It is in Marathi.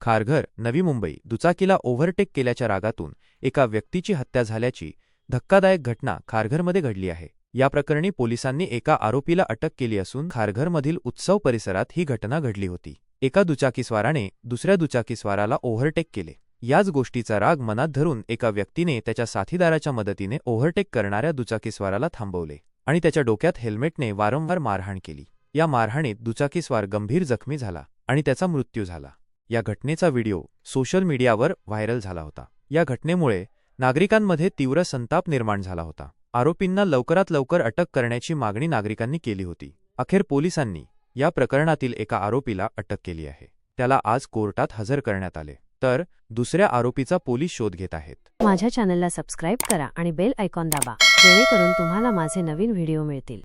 खारघर नवी मुंबई दुचाकीला ओव्हरटेक केल्याच्या रागातून एका व्यक्तीची हत्या झाल्याची धक्कादायक घटना खारघरमध्ये घडली आहे. या प्रकरणी पोलिसांनी एका आरोपीला अटक केली असून खारघरमधील उत्सव परिसरात ही घटना घडली होती. एका दुचाकीस्वाराने दुसऱ्या दुचाकीस्वाराला ओव्हरटेक केले. याच गोष्टीचा राग मनात धरून एका व्यक्तीने त्याच्या साथीदाराच्या मदतीने ओव्हरटेक करणाऱ्या दुचाकीस्वाराला थांबवले आणि त्याच्या डोक्यात हेल्मेटने वारंवार मारहाण केली. या मारहाणीत दुचाकीस्वार गंभीर जखमी झाला आणि त्याचा मृत्यू झाला. या घटनेचा व्हिडिओ सोशल मीडियावर व्हायरल झाला होता. या घटनेमुळे नागरिकांमध्ये तीव्र संताप निर्माण झाला होता. आरोपींना लवकरात लवकर अटक करण्याची मागणी नागरिकांनी केली होती. अखेर पोलिसांनी या प्रकरणातील एका आरोपीला अटक केली आहे. त्याला आज कोर्टात हजर करण्यात आले. तर दुसऱ्या आरोपीचा पोलीस शोध घेत आहेत. माझ्या चॅनलला सबस्क्राईब करा आणि बेल आयकॉन दाबा जेणेकरून तुम्हाला माझे नवीन व्हिडिओ मिळतील.